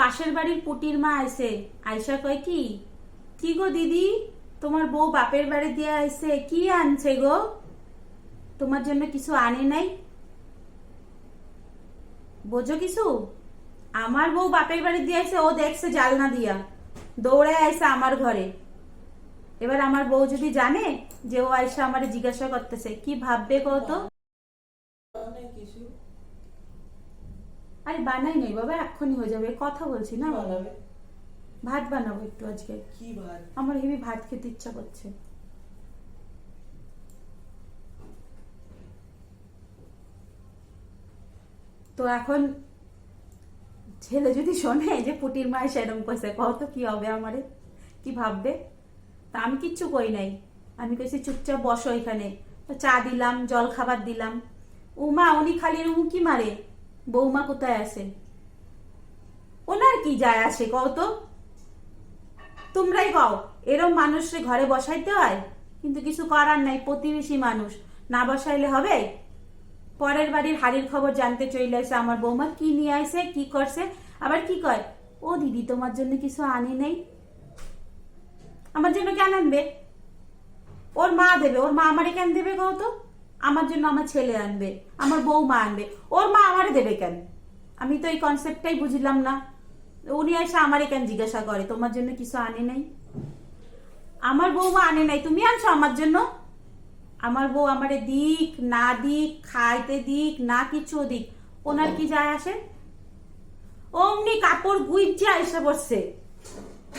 পাশের বাড়ির পুটির মা আইসে আয়সা কয় কি? কি গো দিদি? তোমার বউ বাপের বাড়ি দিয়ে আইছে। কি আনছে গো? তোমার জন্য কিছু আনে নাই? বোঝো কিছু? আমার বউ বাপের বাড়ি দিয়ে আইসে ও দেখছে জালনা দিয়া। দৌড়ে আইসে আমার ঘরে। এবার আমার বউ যদি জানে যে ও আইসা আমার জিজ্ঞাসা করতেছে, কি ভাববে কত কিছু? আরে বানাই নাই বাবা এক্ষুনি হয়ে যাবে কথা বলছি না। বানাবে। ভাত বানাবো একটু আজকে। কি ভাত? আমার হেবি ভাত খেতে ইচ্ছা করছে। তো এখন ছেলে যদি শোনে যে পুটির মায়ের সেরম কইছে কত কি হবে আমারে? কি ভাববে? তা আমি কিচ্ছু কই নাই। আমি কইছি চুপচাপ বসো এখানে। চা দিলাম জল খাবার দিলাম। উমা উনি খালি উঁকি মারে। বৌমা কোথায় আছে? ওনার কি যায় আসে কত তোমরাই কও, এরম মানুষরে ঘরে বসাইতে হয়? কিন্তু কিছু করার নাই, প্রতিবেশী মানুষ। না বসাইলে হবে? পরের বাড়ির হাড়ির খবর জানতে চলে আসে আমার বৌমা। কি নিয়ে আইছে, কি করছে? আবার কি কয়? ও দিদি, তোমার জন্য কিছু আনি নেই। আমার জন্য কেন আনবে? ওর মা দেবে, ওর মা আমারে কেন দেবে কও তো? আমার জন্য আমার ছেলে আনবে, আমার বৌমা আনবে, ওর মা আমারে দেবে কেন? আমি তো এই কনসেপ্টটাই বুঝলাম না। উনি এসে আমারে কেন জিজ্ঞাসা করে, তোমার জন্য কিছু আনে নাই? আমার বৌমা আনে নাই, তুমি আনছো আমার জন্য? আমার বউ আমারে দিক, না দিক, খাইতে দিক, না কিছু দিক, ওনার কি যায় আসে? অমনি কাপড় গুইজা এসে বসছে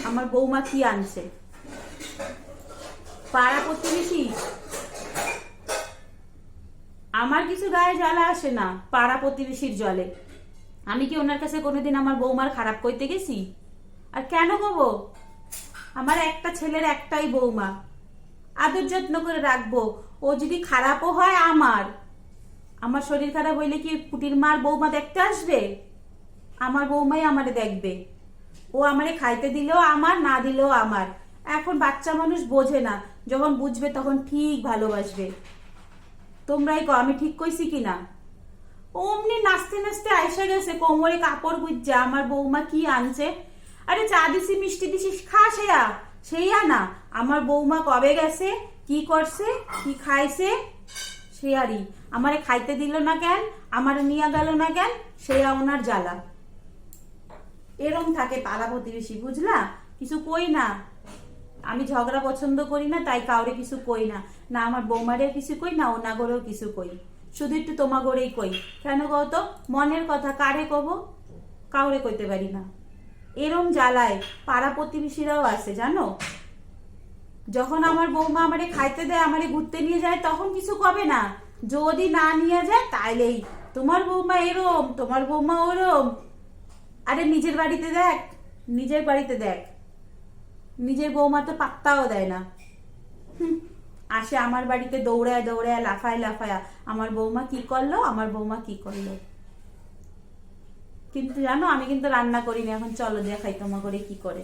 আমার বৌমা কি আনছে? পাড়া প্রতিবেশী আমার কিছু গায়ে জ্বালা আসে না, পাড়া প্রতিবেশীর জলে। আমি কি ওনার কাছে কোনোদিন আমার বৌমার খারাপ করতে গেছি? আর কেন কব আমার একটা ছেলের একটাই বৌমা। আদর যত্ন করে রাখব, ও যদি খারাপও হয় আমার। আমার শরীর খারাপ হইলে কি পুটির মার বৌমা দেখতে আসবে? আমার বৌমাই আমারে দেখবে। ও আমারে খাইতে দিলেও আমার, না দিলেও আমার। এখন বাচ্চা মানুষ বোঝে না, যখন বুঝবে তখন ঠিক ভালোবাসবে। তোমরাই কো আমি ঠিক কইছি কিনা? অমনি নাচতে নাচতে আইসা গেছে, কোমরে কাপড় গুজ্জা, আমার বৌমা কি আনছে? আরে চা দিছি, মিষ্টি দিছি খা সেয়া সেইয়া না। আমার বৌমা কবে গেছে, কি করছে, কি খাইছে, সেয়ারই। আমারে খাইতে দিল না কেন, আমার নিয়ে গেল না কেন, সেয়া ওনার জ্বালা। এরম থাকে পাড়া প্রতিবেশী, বুঝলা? কিছু কই না। আমি ঝগড়া পছন্দ করি না, তাই কাউরে কিছু কই না। না আমার বৌমারে কিছু কই, না ওনাগরেও কিছু কই। শুধু একটু তোমাগরেই কই। কেন তো মনের কথা কারে কব? কাউরে কইতে পারি না। এরম জ্বালায় পাড়া প্রতিবেশীরাও আছে, জানো? যখন আমার বৌমা আমারে খাইতে দেয়, আমারে ঘুরতে নিয়ে যায়, তখন কিছু কবে না। যদি না নিয়ে যায়, তাইলেই। তোমার বৌমা এরম, তোমার বৌমা ওরম। আরে নিজের বাড়িতে দেখ, নিজের বাড়িতে দেখ। নিজের বৌমা তো পাত্তাও দেয় না। আসে আমার বাড়িতে দৌড়ায় দৌড়ায়, লাফায় লাফায়, আমার বৌমা কি করল? আমার বৌমা কি করল? কিন্তু জানো, আমি কিন্তু রান্না করিনি, এখন চলো দেখাই তোমা করে কি করে।